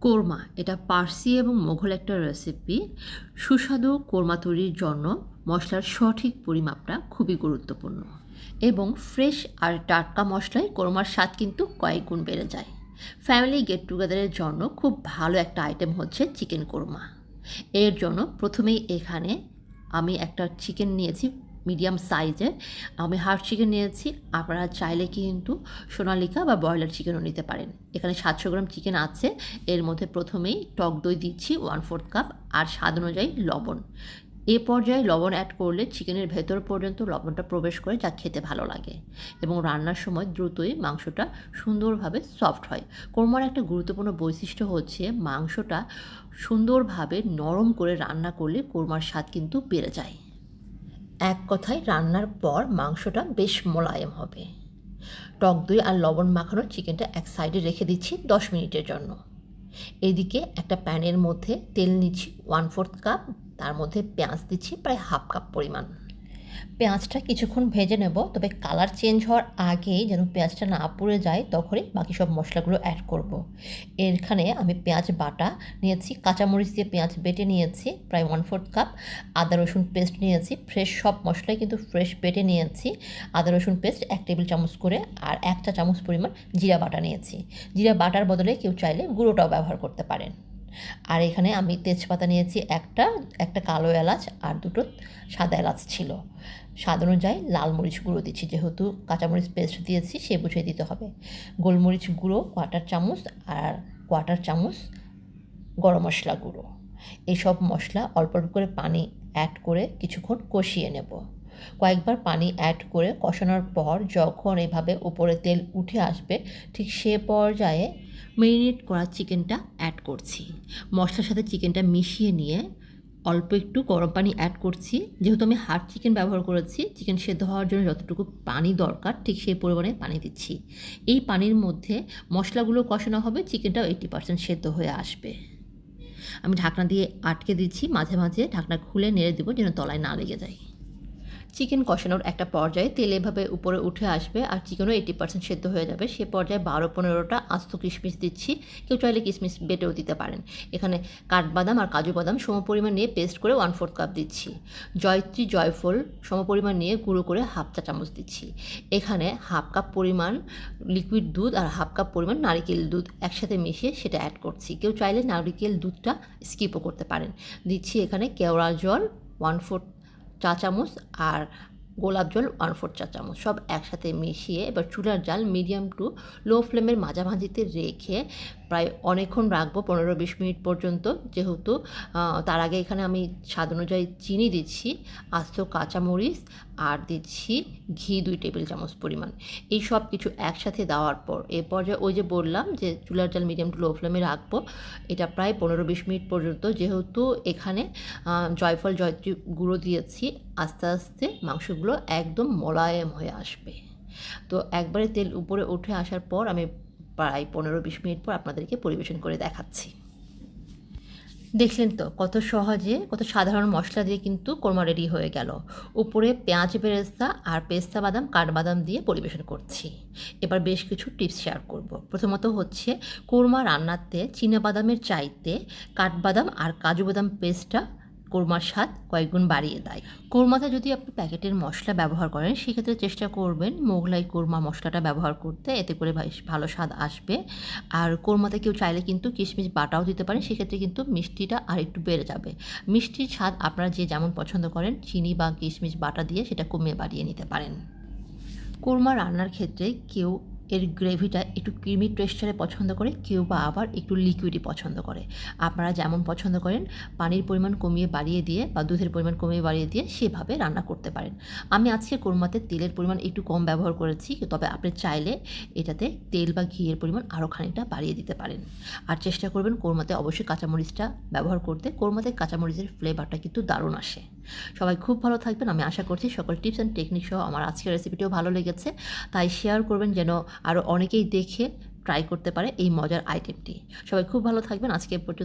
কোরমা, এটা পার্সি এবং মোঘল একটা রেসিপি সুস্বাদু কোরমা তৈরির জন্য মশলার সঠিক পরিমাপটা খুবই গুরুত্বপূর্ণ। এবং ফ্রেশ আর টাটকা মশলায় কোরমার স্বাদ কিন্তু কয়েক গুণ বেড়ে যায়। ফ্যামিলি গেট টুগেদারের জন্য খুব ভালো একটা আইটেম হচ্ছে চিকেন কোরমা। এর জন্য প্রথমেই এখানে আমি একটা চিকেন নিয়েছি মিডিয়াম সাইজের আমি হাফ চিকেন নিয়েছি। আপনারা চাইলে কিন্তু সোনালিকা বা ব্রয়লার চিকেনও নিতে পারেন। এখানে সাতশো গ্রাম চিকেন আছে। এর মধ্যে প্রথমেই টক দই দিচ্ছি ওয়ান ফোর্থ কাপ আর স্বাদ অনুযায়ী লবণ। এ পর্যায়ে লবণ অ্যাড করলে চিকেনের ভেতর পর্যন্ত লবণটা প্রবেশ করে যা খেতে ভালো লাগে। এবং রান্নার সময় দ্রুতই মাংসটা সুন্দরভাবে সফট হয়। কোরমার একটা গুরুত্বপূর্ণ বৈশিষ্ট্য হচ্ছে মাংসটা সুন্দরভাবে নরম করে রান্না করলে কোরমার স্বাদ কিন্তু বেড়ে যায়। এক কথায় রান্নার পর মাংসটা বেশ মোলায়েম হবে। টক দই আর লবণ মাখানো চিকেনটা এক সাইডে রেখে দিচ্ছি দশ মিনিটের জন্য। এদিকে একটা প্যানের মধ্যে তেল নিচ্ছি ওয়ান ফোর্থ কাপ, তার মধ্যে পেঁয়াজ দিচ্ছি প্রায় হাফ কাপ পরিমাণ। পেঁয়াজটা কিছুক্ষণ ভেজে নেব, তবে কালার চেঞ্জ হওয়ার আগেই যেন পেঁয়াজটা না পুড়ে যায়, তখনই বাকি সব মশলাগুলো অ্যাড করব। এখানে আমি পেঁয়াজ বাটা নিয়েছি, কাঁচামরিচ দিয়ে পেঁয়াজ বেটে নিয়েছি, প্রায় ওয়ান ফোর্থ কাপ আদা রসুন পেস্ট নিয়েছি ফ্রেশ সব মশলাই কিন্তু ফ্রেশ বেটে নিয়েছি, আদা রসুন পেস্ট এক টেবিল চামচ করে আর এক চা চামচ পরিমাণ জিরা বাটা নিয়েছি জিরা বাটার বদলে কেউ চাইলে গুঁড়োটাও ব্যবহার করতে পারেন আর এখানে আমি তেজপাতা নিয়েছি একটা একটা কালো এলাচ আর দুটো সাদা এলাচ ছিল। স্বাদ অনুযায়ী লাল মরিচ গুঁড়ো দিচ্ছি, যেহেতু কাঁচামরিচ পেস্ট দিয়েছি, সে বুঝিয়ে দিতে হবে। গোলমরিচ গুঁড়ো কোয়াটার চামচ আর কোয়াটার চামচ গরম মশলা গুঁড়ো। এইসব মশলা অল্প অল্প করে পানি অ্যাড করে কিছুক্ষণ কষিয়ে নেব। কয়েকবার পানি অ্যাড করে কষানোর পর যখন এভাবে উপরে তেল উঠে আসবে, ঠিক সে পর্যায়ে মেরিনেট করা চিকেনটা অ্যাড করছি। মশলার সাথে চিকেনটা মিশিয়ে নিয়ে অল্প একটু গরম পানি অ্যাড করছি। যেহেতু আমি হার্ড চিকেন ব্যবহার করেছি চিকেন সেদ্ধ হওয়ার জন্য যতটুকু পানি দরকার, ঠিক সেই পরিমাণে পানি দিচ্ছি। এই পানির মধ্যে মশলাগুলো কষানো হবে চিকেনটাও এইটি পার্সেন্ট সেদ্ধ হয়ে আসবে। আমি ঢাকনা দিয়ে আটকে দিচ্ছি, মাঝে মাঝে ঢাকনা খুলে নেড়ে দেবো যেন তলায় না লেগে যায়। চিকেন কষানোর একটা পর্যায়ে তেল এভাবে উপরে উঠে আসবে আর চিকেনও এইটি পার্সেন্ট সেদ্ধ হয়ে যাবে। সে পর্যায়ে বারো পনেরোটা আস্ত কিশমিশ দিচ্ছি। কেউ চাইলে কিশমিশ বেটেও দিতে পারেন। এখানে কাঠবাদাম আর কাজু বাদাম সম পরিমাণ নিয়ে পেস্ট করে ওয়ান ফোর্থ কাপ দিচ্ছি। জয়ত্রী জয়ফল সম পরিমাণ নিয়ে গুঁড়ো করে হাফ চা চামচ দিচ্ছি। এখানে হাফ কাপ পরিমাণ লিকুইড দুধ আর হাফ কাপ পরিমাণ নারিকেল দুধ একসাথে মিশিয়ে সেটা অ্যাড করছি। কেউ চাইলে নারিকেল দুধটা স্কিপও করতে পারেন। দিচ্ছি এখানে কেওড়া জল ওয়ান ফোর্থ চা চামচ আর গোলাপ জল ওয়ান ফোর চা চামচ সব একসাথে মিশিয়ে এবার চুলার জাল মিডিয়াম টু লো ফ্লেমের মাঝামাঝিতে রেখে প্রায় অনেকক্ষণ রাখব, পনেরো বিশ মিনিট পর্যন্ত। যেহেতু তার আগে এখানে আমি স্বাদ অনুযায়ী চিনি দিচ্ছি, আস্ত কাঁচামরিচ আর দিচ্ছি ঘি দুই টেবিল চামচ পরিমাণ। এই সব কিছু একসাথে দেওয়ার পর, এ পর্যায়ে ওই যে বললাম যে চুলার জাল মিডিয়াম টু লো ফ্লেমে রাখব, এটা প্রায় পনেরো বিশ মিনিট পর্যন্ত। যেহেতু এখানে জয়ফল, জয়ত্রী গুঁড়ো দিয়েছি, আস্তে আস্তে মাংসগুলো একদম মোলায়েম হয়ে আসবে। তো একবারে তেল উপরে উঠে আসার পর আমি প্রায় পনেরো বিশ মিনিট পর আপনাদেরকে পরিবেশন করে দেখাচ্ছি। দেখলেন তো, কত সহজে, কত সাধারণ মশলা দিয়ে কিন্তু কোরমা রেডি হয়ে গেল। উপরে পেঁয়াজ পেরেস্তা আর পেস্তা বাদাম, কাঠবাদাম দিয়ে পরিবেশন করছি। এবার বেশ কিছু টিপস শেয়ার করব। প্রথমত হচ্ছে, কোরমা রান্নাতে বাদামের চাইতে কাঠবাদাম আর কাজু বাদাম পেস্টটা কোরমার স্বাদ কয়েকগুণ বাড়িয়ে দেয়। কোরমাতে যদি আপনি প্যাকেটের মশলা ব্যবহার করেন, সেক্ষেত্রে চেষ্টা করবেন মোগলাই কোরমা মশলাটা ব্যবহার করতে। এতে করে ভালো স্বাদ আসবে। আর কোরমাতে কেউ চাইলে কিন্তু কিশমিশ বাটাও দিতে পারেন, সেক্ষেত্রে কিন্তু মিষ্টিটা আর একটু বেড়ে যাবে। মিষ্টির স্বাদ আপনারা যে যেমন পছন্দ করেন, চিনি বা কিশমিশ বাটা দিয়ে সেটা কমিয়ে বাড়িয়ে নিতে পারেন। কোরমা রান্নার ক্ষেত্রে কেউ এর গ্রেভিটা একটু ক্রিমি টেক্সচারে পছন্দ করে, কেউ বা আবার একটু লিকুইডই পছন্দ করে। আপনারা যেমন পছন্দ করেন, পানির পরিমাণ কমিয়ে বাড়িয়ে দিয়ে বা দুধের পরিমাণ কমিয়ে বাড়িয়ে দিয়ে সেভাবে রান্না করতে পারেন। আমি আজকে কোরমাতে তেলের পরিমাণ একটু কম ব্যবহার করেছি, তবে আপনি চাইলে এটাতে তেল বা ঘিয়ের পরিমাণ আরও খানিকটা বাড়িয়ে দিতে পারেন। আর চেষ্টা করবেন কোরমাতে অবশ্যই কাঁচামরিচটা ব্যবহার করতে। কোরমাতে কাঁচামরিচের ফ্লেভারটা কিন্তু দারুণ আসে। সবাই খুব ভালো থাকবেন। আমি আশা করছি সকল টিপস অ্যান্ড টেকনিক সহ আমার আজকের রেসিপিটিও ভালো লেগেছে। তাই শেয়ার করবেন যেন আরও অনেকেই দেখে ট্রাই করতে পারে এই মজার আইটেমটি সবাই খুব ভালো থাকবেন। আজকে পর্যন্ত